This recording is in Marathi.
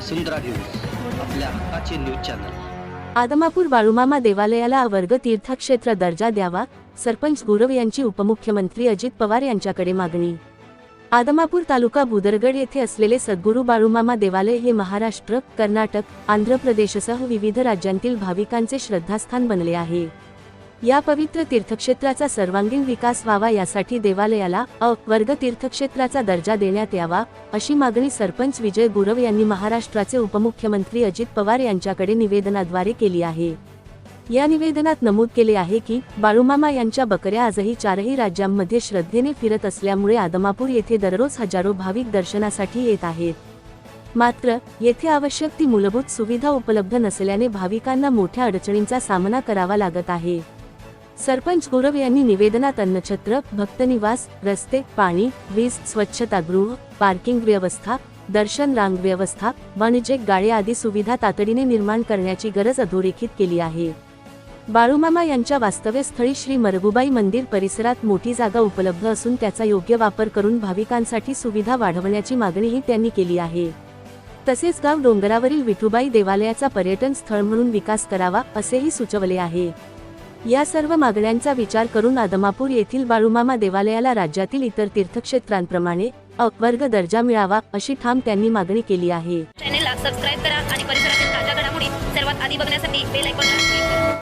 वसुंधरा न्यूज आपल्या हक्काचे न्यूज चॅनल. आदमापूर बाळूमामा देवालयाला वर्ग तीर्थक्षेत्र दर्जा द्यावा सरपंच गुरव यांची उपमुख्यमंत्री अजित पवार यांच्याकडे मागणी. आदमापूर तालुका बुदरगड येथे असलेले सद्गुरू बाळूमामा देवालय हे महाराष्ट्र कर्नाटक आंध्र प्रदेशसह विविध राज्यांतील भाविकांचे श्रद्धास्थान बनले आहे. या पवित्र तीर्थक्षेत्राचा सर्वांगीण विकास व्हावा यासाठी देवालयाला अ वर्ग तीर्थक्षेत्राचा दर्जा देण्यात यावा अशी मागणी सरपंच विजय गुरव यांनी महाराष्ट्राचे उपमुख्यमंत्री अजित पवार यांच्याकडे निवेदनाद्वारे केली आहे. या निवेदनात नमूद केले आहे की बाळूमामा यांच्या बकऱ्या आजही चारही राज्यांमध्ये श्रद्धेने फिरत असल्यामुळे आदमापूर येथे दररोज हजारो भाविक दर्शनासाठी येत आहेत. मात्र येथे आवश्यक ती मूलभूत सुविधा उपलब्ध नसल्याने भाविकांना मोठ्या अडचणींचा सामना करावा लागत आहे. सरपंच गोरव यांनी निवेदनात अन्नछत्र भक्तनिवास रस्ते पाणी वीज स्वच्छतागृह पार्किंग व्यवस्था दर्शन रांग व्यवस्था वाणिज्यिक गाळे आदी सुविधा तातडीने निर्माण करण्याची गरज अधोरेखित केली आहे. बाळूमामा यांच्या वास्तव्यस्थळी श्री मरगुबाई मंदिर परिसरात मोठी जागा उपलब्ध असून त्याचा योग्य वापर करून भाविकांसाठी सुविधा वाढवण्याची मागणीही त्यांनी केली आहे. तसेच गाव डोंगरावरील विठुबाई देवालयाचा पर्यटन स्थळ म्हणून विकास करावा असेही सुचवले आहे. या सर्व मागण्यांचा विचार करून आदमापूर येथील बाळूमामा देवालयाला राज्यातील इतर तीर्थक्षेत्रांप्रमाणे अवर्ग दर्जा मिळावा अशी ठाम त्यांनी मागणी केली आहे. चॅनेलला सबस्क्राईब करा आणि परिसरातील ताज्या घडामोडी सर्वात आधी बघण्यासाठी बेल आयकॉन